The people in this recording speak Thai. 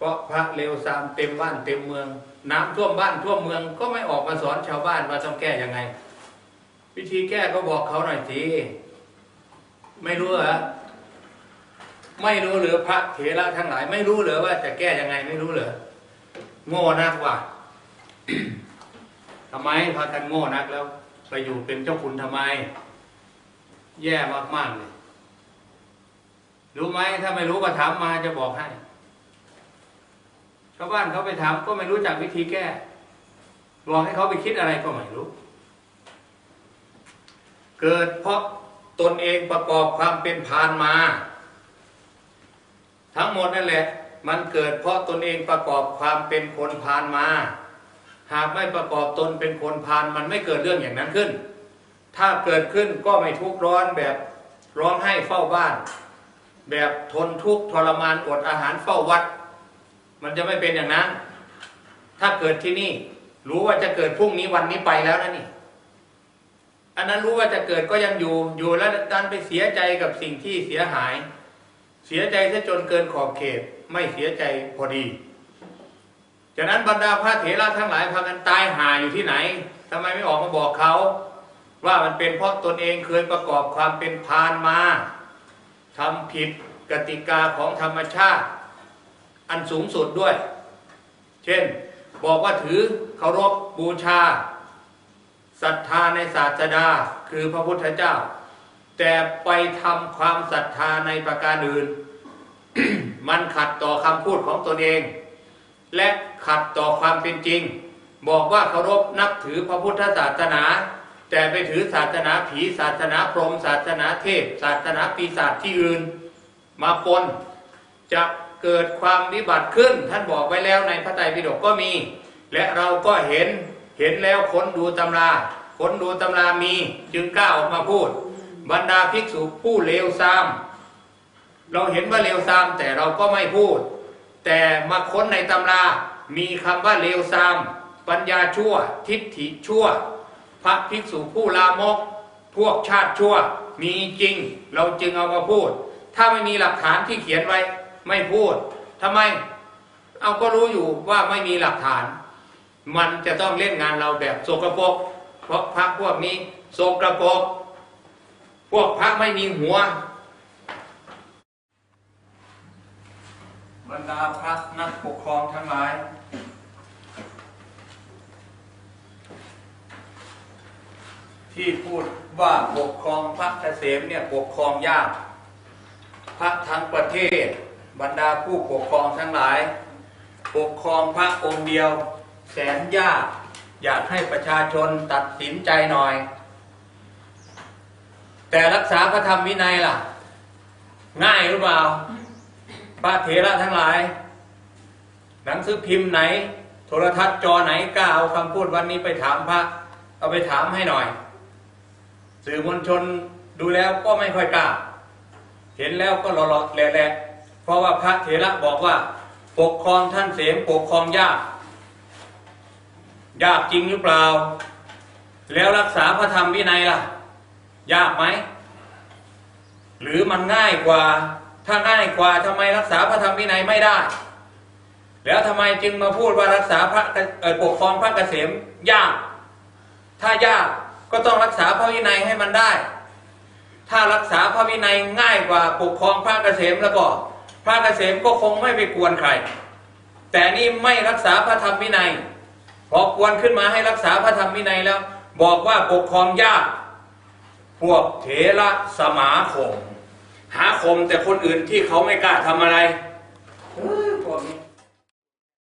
เพราะพระเลวซามเต็มบ้านเต็มเมือง น้ำท่วมบ้านท่วมเมืองก็ไม่ออกมาสอนชาวบ้านว่าต้องแก้ยังไง วิธีแก้ก็บอกเขาหน่อยสิไม่รู้เหรอไม่รู้หรือพระเถระทั้งหลาย ไม่รู้เหรือว่าจะแก้ยังไงไม่รู้เหรอโง่นักว่ะทำไมพากันโง่นักแล้ว ไปอยู่เป็นเจ้าคุณทำไม แย่มากๆเลยรู้ไหมถ้าไม่รู้ก็ถามมาจะบอกให้าวบ้านเขาไปถามก็ไม่รู้จักวิธีแก้บอกให้เขาไปคิดอะไรก็ไม่รู้ เกิดเพราะตนเองประกอบความเป็นพานมา ทั้งหมดนั่นแหละ มันเกิดเพราะตนเองประกอบความเป็นคนพานมา หากไม่ประกอบตนเป็นคนพานมันไม่เกิดเรื่องอย่างนั้นขึ้น ถ้าเกิดขึ้นก็ไม่ทุกข์ร้อนแบบร้องไห้เฝ้าบ้าน แบบทนทุกข์ทรมานอดอาหารเฝ้าวัด มันจะไม่เป็นอย่างนั้น ถ้าเกิดที่นี่ รู้ว่าจะเกิดพรุ่งนี้วันนี้ไปแล้วนะนี่ อันนั้นรู้ว่าจะเกิดก็ยังอยู่ อยู่แล้วดันไปเสียใจกับสิ่งที่เสียหาย เสียใจซะจนเกินขอบเขต ไม่เสียใจพอดีฉะนั้นบรรดาพระเถระทั้งหลายพากันตายหาอยู่ที่ไหนทำไมไม่ออกมาบอกเขาว่ามันเป็นเพราะตนเองเคยประกอบความเป็นพานมาทำผิดกติกาของธรรมชาติ อันสูงสุดด้วย เช่น บอกว่าถือเคารพบูชาศรัทธาในศาสดาคือพระพุทธเจ้า แต่ไปทำความศรัทธาในประการอื่น มันขัดต่อคำพูดของตนเอง และขัดต่อความเป็นจริง บอกว่าเคารพนับถือพระพุทธศาสนา แต่ไปถือศาสนาผีศาสนาพรหมศาสนาเทพ ศาสนาปีศาจที่อื่น มาปน จะเกิดความวิบัติขึ้น ท่านบอกไว้แล้วในพระไตรปิฎกก็มี และเราก็เห็นเห็นแล้วค้นดูตำราค้นดูตำรามีจึงกล้าออกมาพูด บรรดาภิกษุผู้เลวทรามเราเห็นว่าเลวทรามแต่เราก็ไม่พูด แต่มาค้นในตำรามีคำว่าเลวทรามปัญญาชั่ว ทิฏฐิชั่ว พระภิกษุผู้ลามก พวกชาติชั่ว มีจริง เราจึงเอามาพูด ถ้าไม่มีหลักฐานที่เขียนไว้ ไม่พูดทำไม เอาก็รู้อยู่ว่าไม่มีหลักฐาน มันจะต้องเล่นงานเราแบบโสกปรกเพราะพระพวกนี้โสกปรกพวกพระไม่มีหัวบรรดาพระนักปกครองทั้งหลายที่พูดว่าปกครองพระเกษมเนี่ยปกครองยาก พระทั้งประเทศ บรรดาผู้ปกครองทั้งหลาย ปกครองพระองค์เดียว แสนยากอยากให้ประชาชนตัดสินใจหน่อย แต่รักษาพระธรรมวินัยล่ะ ง่ายหรือเปล่าพระเถระทั้งหลาย หนังสือพิมพ์ไหน โทรทัศน์จอไหนกล้าเอาคำพูดวันนี้ไปถามพระ เอาไปถามให้หน่อย สื่อมวลชนดูแล้วก็ไม่ค่อยกล้า เห็นแล้วก็หล่อๆแหละ เพราะว่าพระเถระบอกว่า ปกครองท่านเสมปกครองยาก ยากจริงหรือเปล่า แล้วรักษาพระธรรมวินัยล่ะ ยากไหม หรือมันง่ายกว่า ถ้าง่ายกว่าทำไมรักษาพระธรรมวินัยไม่ได้ แล้วทำไมจึงมาพูดว่ารักษาพระปกครองพระเกษมยาก ถ้ายากก็ต้องรักษาพระวินัยให้มันได้ถ้ารักษาพระวินัยง่ายกว่าปกครองพระเกษมแล้วก็ พระเกษมก็คงไม่ไปกวนใคร แต่นี่ไม่รักษาพระธรรมวินัยพอกวนขึ้นมาให้รักษาพระธรรมวินัยแล้ว บอกว่าปกครองยากพวกเถระสมาคม หาคมแต่คนอื่นที่เขาไม่กล้าทำอะไรพวกนี้